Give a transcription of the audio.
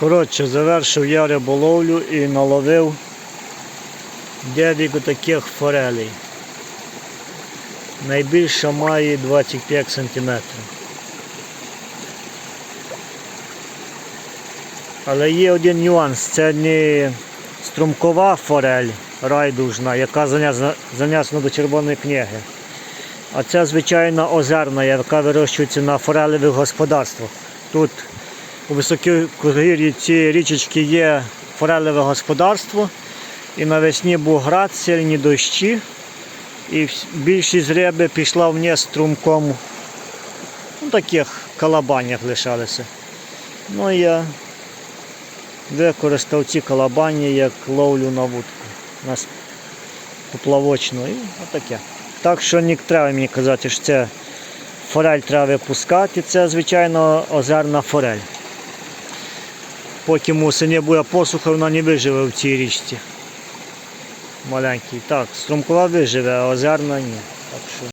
Коротше, завершив я риболовлю і наловив 9 таких форелей. Найбільша має 25 см. Але є один нюанс, це не струмкова форель райдужна, яка занесена до червоної книги. А це звичайна озерна, яка вирощується на форелевих господарствах. Тут у високогір'ї цієї річечки є форелеве господарство. І навесні був град, сильні дощі. І більшість риби пішла вниз струмком. Ну, таких калабанях лишалися. Ну я використав ці калабані як ловлю на вудку. На с- поплавочну і отаке. Так що не треба мені казати, що це форель треба випускати, це звичайно озерна форель. Потім осені буде посуха, вона не виживе в цій річці. Маленький. Так, струмкова виживе, а озерна ні. Так що